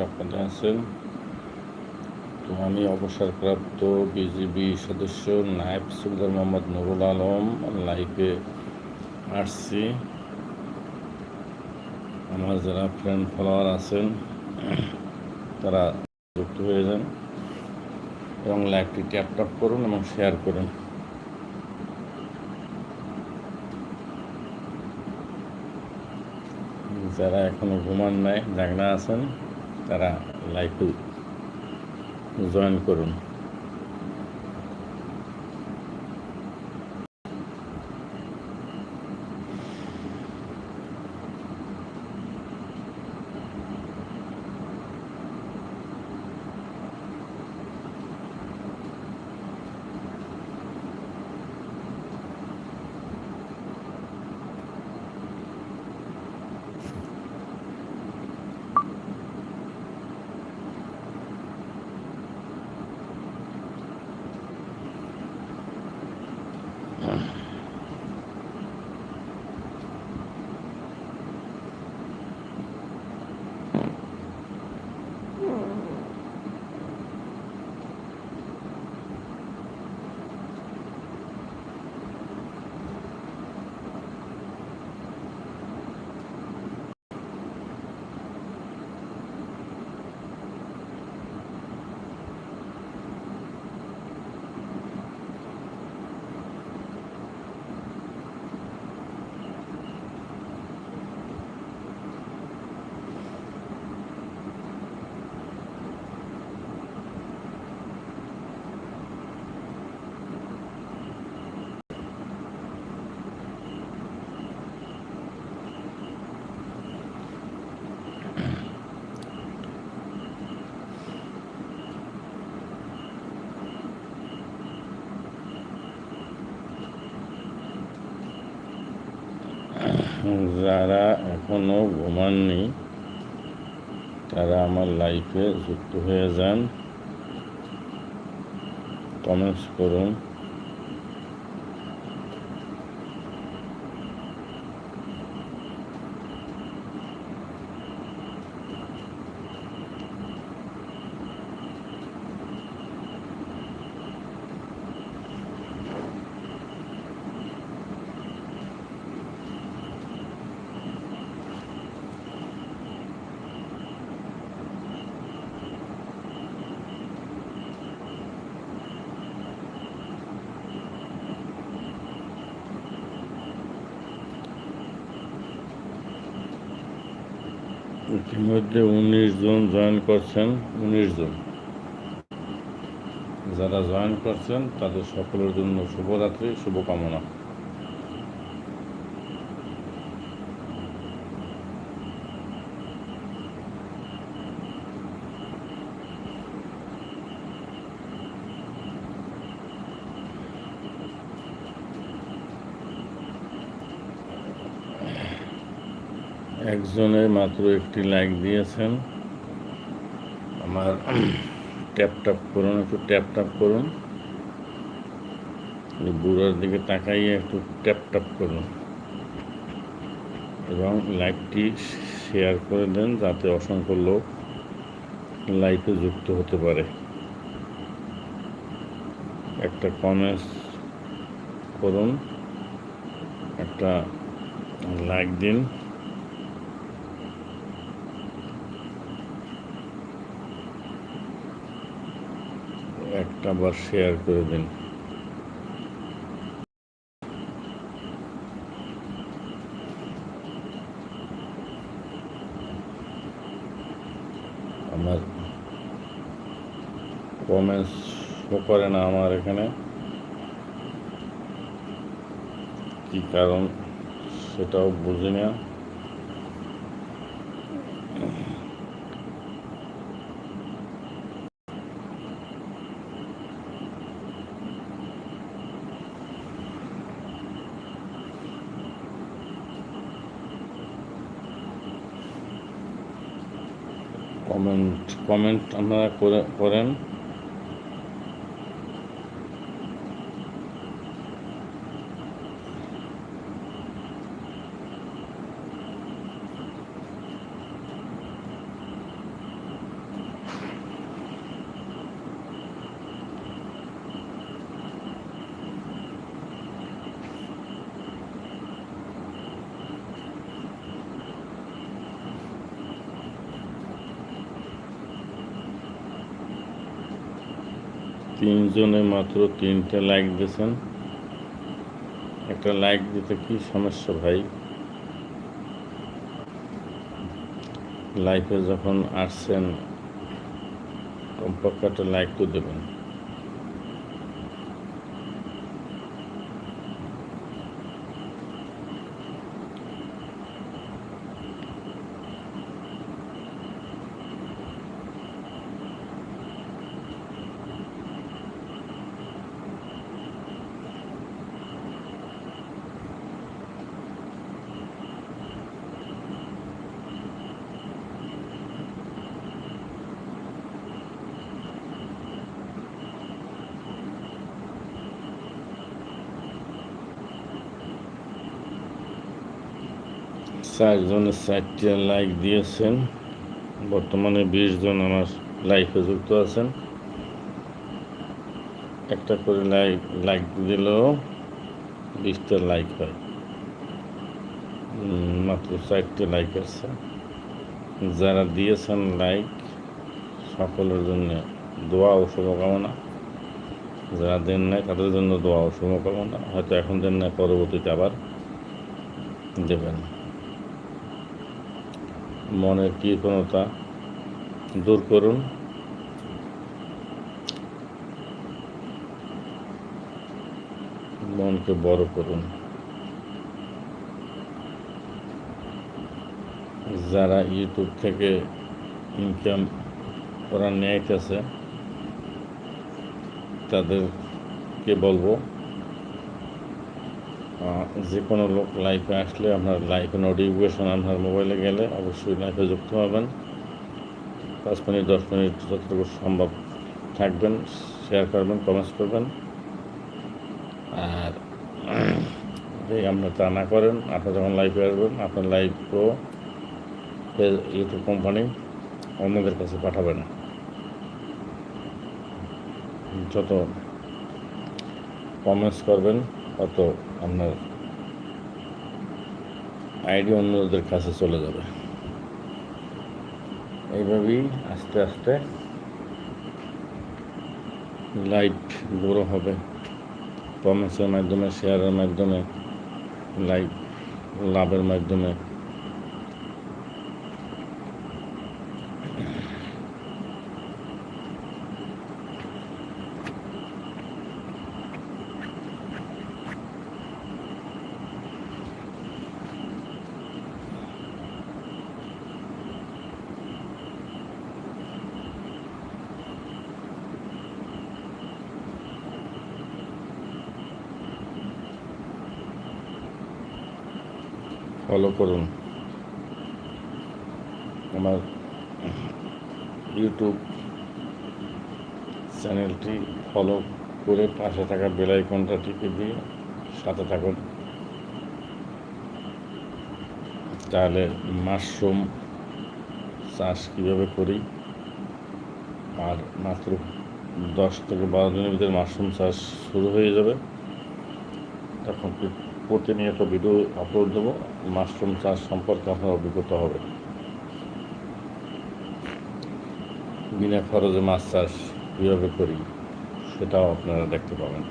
নিরাপদে আছেন। তো আমি অবসরপ্রাপ্ত বিজিবি সদস্য নায়েব সুলতান মোহাম্মদ নুরুল আলম লাইফে আসছি। আমার যারা ফ্রেন্ড ফলোয়ার আছেন, তারা যুক্ত হয়ে যান এবং লাইভটি ট্যাপ ট্যাপ করুন এবং শেয়ার করুন। যারা এখনও ঘুমান নাই, জাগনা আছেন তারা লাইভে জয়েন করুন। যারা এখনও ঘুমাননি তারা আমার লাইফে যুক্ত হয়ে যান। কমেন্টস করুন। ইতিমধ্যে উনিশ জন জয়েন করছেন, উনিশ জন। যারা জয়েন করছেন, তাদের সকলের জন্য শুভরাত্রি, শুভকামনা। একজনে মাত্র একটি লাইক দিয়েছেন। আমার ট্যাপ ট্যাপ করুন, একটু ট্যাপ ট্যাপ করুন। বুড়োর দিকে তাকাইয়ে একটু ট্যাপ ট্যাপ করুন। এবং লাইভটি শেয়ার করে দেন যাতে অসংখ্য লোক লাইভে যুক্ত হতে পারে। একটা কমেন্টস করুন, একটা লাইক দিন। একটা বার শেয়ার করে দিন। আমার কমেন্টস শো করে না আমার এখানে। কি কারণ সেটাও বুঝি না কমেন্ট কমেন্ট আপনারা করে করেন। তিনজনে মাত্র তিনটে লাইক দিয়েছেন। একটা লাইক দিতে কি সমস্যা ভাই? লাইফে যখন আসছেন, কমপক্ষে একটা লাইক তো দেবেন। চারজনের চারটে লাইক দিয়েছেন। বর্তমানে বিশ জন আমার লাইফে যুক্ত আছেন। একটা করে লাইক লাইক দিলেও বিশটা লাইক হয়। মাত্র চারটে লাইক আছে। যারা দিয়েছেন লাইক সকলের জন্য দোয়া ও শুভকামনা। যারা দেন নাই, তাদের জন্য দোয়া ও শুভকামনা। হয়তো এখন দেন নাই, পরবর্তীতে আবার দেবেন। মনের কৃপণতা দূর করুন। মনকে বড় করুন। যারা ইউটিউব থেকে ইনকাম করা নিয়েছে তাদেরকে বলব যে কোনো লোক লাইফে আসলে আপনার লাইফে নোটিফিকেশন আপনার মোবাইলে গেলে অবশ্যই লাইফে যুক্ত হবেন। পাঁচ মিনিট, দশ মিনিট যতটুকু সম্ভব থাকবেন শেয়ার করবেন কমেন্টস করবেন। আর যদি আপনার তা না করেন, আপনি যখন লাইফে আসবেন, আপনার লাইফও ইউটিউব কোম্পানি অন্যদের কাছে পাঠাবে না যত কমেন্টস করবেন তত আপনার আইডি অন্যদের কাছে চলে যাবে। এইভাবেই আস্তে আস্তে লাইট বড় হবে। কমেন্টসের মাধ্যমে, শেয়ারের মাধ্যমে লাইট লাভের মাধ্যমে। ফলো করুন। আমার ইউটিউব চ্যানেলটি ফলো করে পাশে থাকা বেল আইকনটা টিপে দিয়ে সাথে থাকুন। তাহলে মাশরুম চাষ কীভাবে করি? আর মাত্র দশ থেকে বারো দিনের ভিতরে মাশরুম চাষ শুরু হয়ে যাবে। তখন কি প্রতিনিয়ত ভিডিও আপলোড দেবো। মাশরুম চাষ সম্পর্কে আপনার অভিজ্ঞতা হবে। বিনা খরচে মাছ চাষ কীভাবে করি, সেটাও আপনারা দেখতে পাবেন।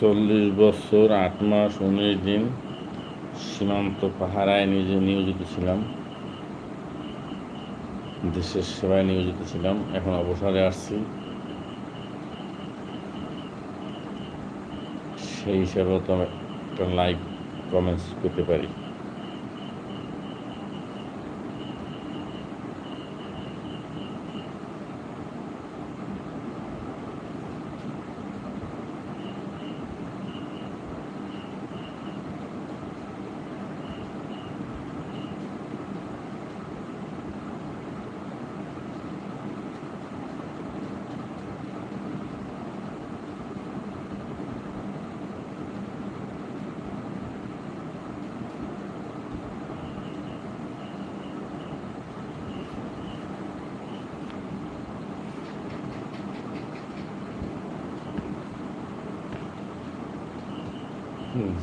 চল্লিশ বছর, আট মাস, উনিশ দিন সীমান্ত পাহারায় নিজে নিয়োজিত ছিলাম। দেশের সেবায় নিয়োজিত ছিলাম। এখন অবসরে আসছি। সেই হিসাবে তো একটা লাইভ কমেন্টস করতে পারি।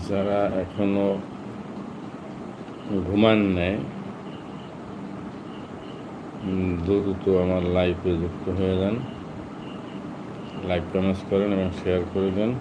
যারা এখনও ঘুমান নেয় দ্রুত আমার লাইভে যুক্ত হয়ে যান। লাইভ কমেন্টস করেন এবং শেয়ার করে দেন।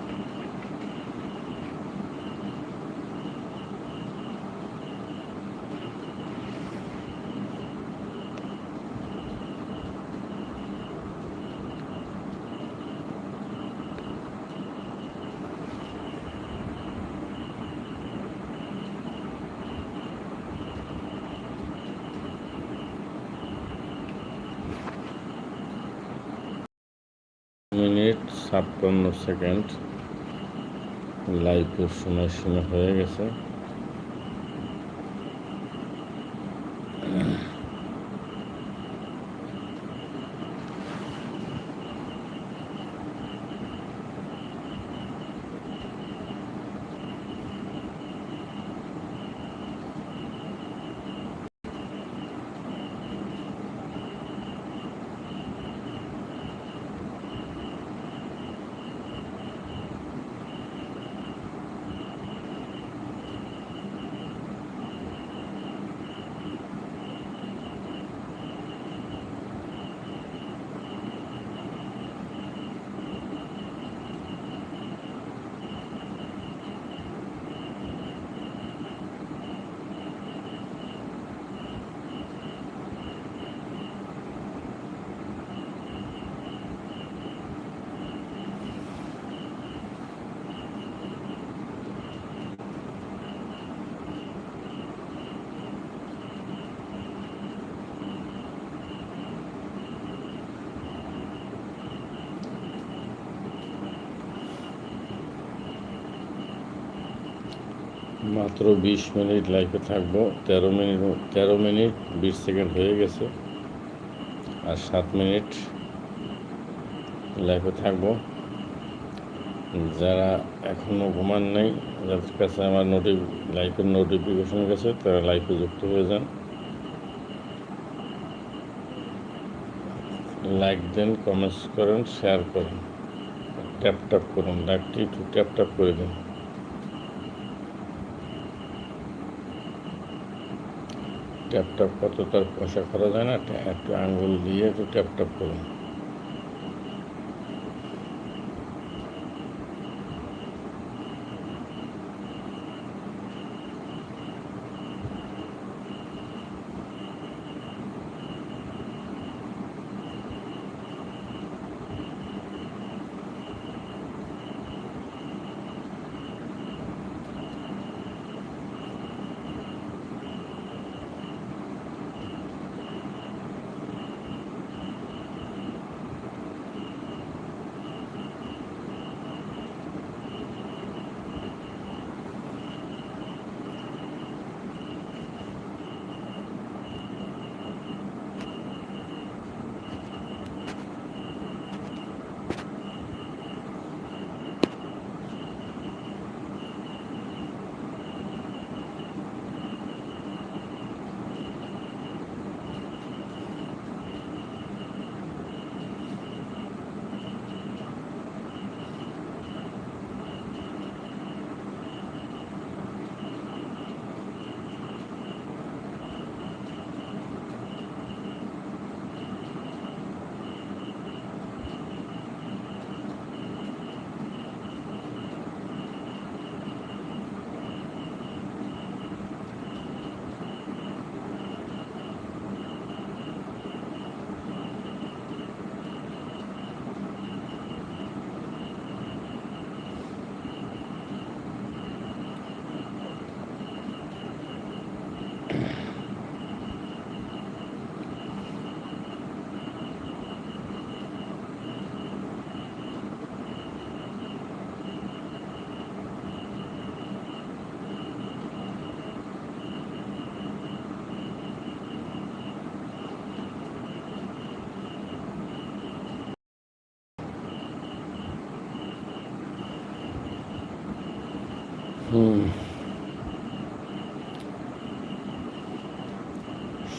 মিনিট ছাপ্পান্ন সেকেন্ড। লাইভ সময় সীমা হয়ে গেছে। মাত্র বিশ মিনিট লাইফে থাকব। তেরো মিনিট তেরো মিনিট বিশ সেকেন্ড হয়ে গেছে আর সাত মিনিট লাইফে থাকব। যারা এখনও ঘুমান নাই, যাদের কাছে আমার নোটি লাইফের নোটিফিকেশন গেছে, তারা লাইফে যুক্ত হয়ে যান। লাইক দেন, কমেন্টস করেন, শেয়ার করেন। ট্যাপ ট্যাপ করুন, লাইকটি একটু ট্যাপ ট্যাপ করে দিন। ট্যাপ ট্যাপ কত তার পয়সা খরচ হয় না? একটু আঙুল দিয়ে একটু ট্যাপ ট্যাপ করুন।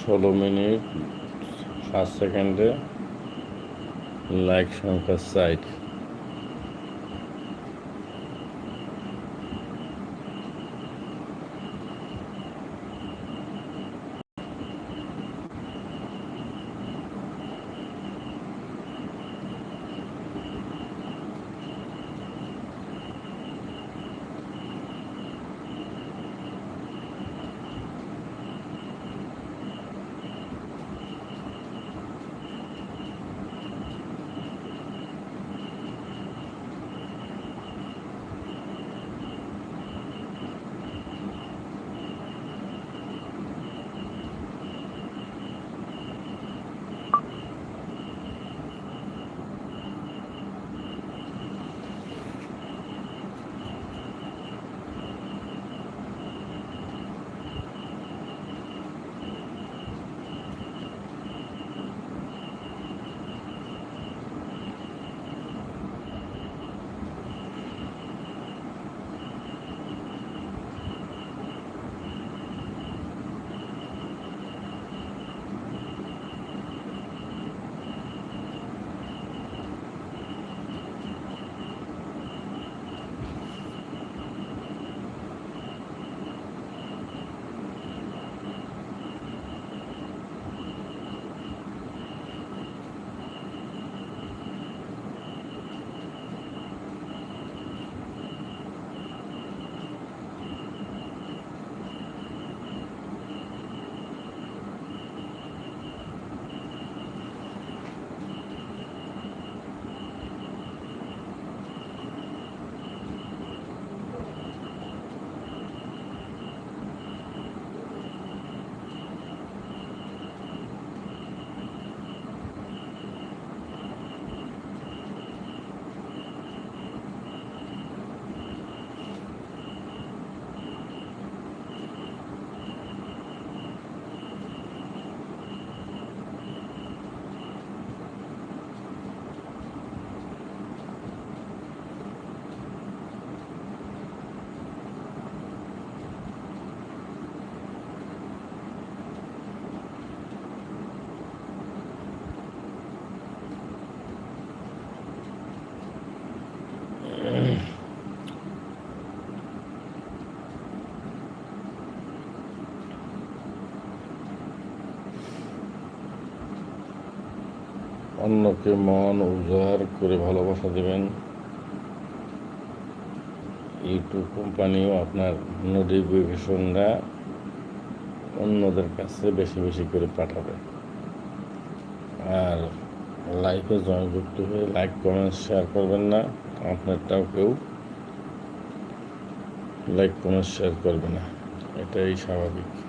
ষোলো মিনিট সাত সেকেন্ডে লাইক সংখ্যা সাইট অন্যকে মন উজাড় করে ভালোবাসা দেবেন। ইউটিউব কোম্পানিও আপনার নোটিফিকেশনটা অন্যদের কাছে বেশি বেশি করে পাঠাবে। আর লাইফে জয়যুক্ত হয়ে লাইক কমেন্ট শেয়ার করবেন না। আপনারটাও কেউ লাইক কমেন্ট শেয়ার করবে না। এটাই স্বাভাবিক।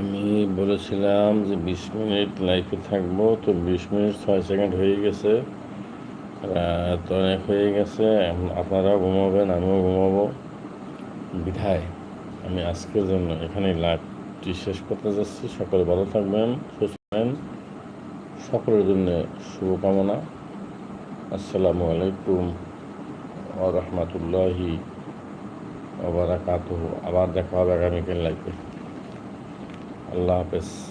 আমি বলেছিলাম যে বিশ মিনিট লাইফে থাকব, তো বিশ মিনিট ছয় সেকেন্ড হয়ে গেছে। রাত অনেক হয়ে গেছে আপনারাও ঘুমাবেন, আমিও ঘুমাবো। বিধায় আমি আজকের জন্য এখানে লাইভটি শেষ করতে যাচ্ছি। সকলে ভালো থাকবেন, সুস্থ থাকবেন। সকলের জন্য শুভকামনা। আসসালামু আলাইকুম ও রহমতুল্লাহি আবার দেখা হবে আগামীকাল লাইফে আল্লাহ হাফেজ।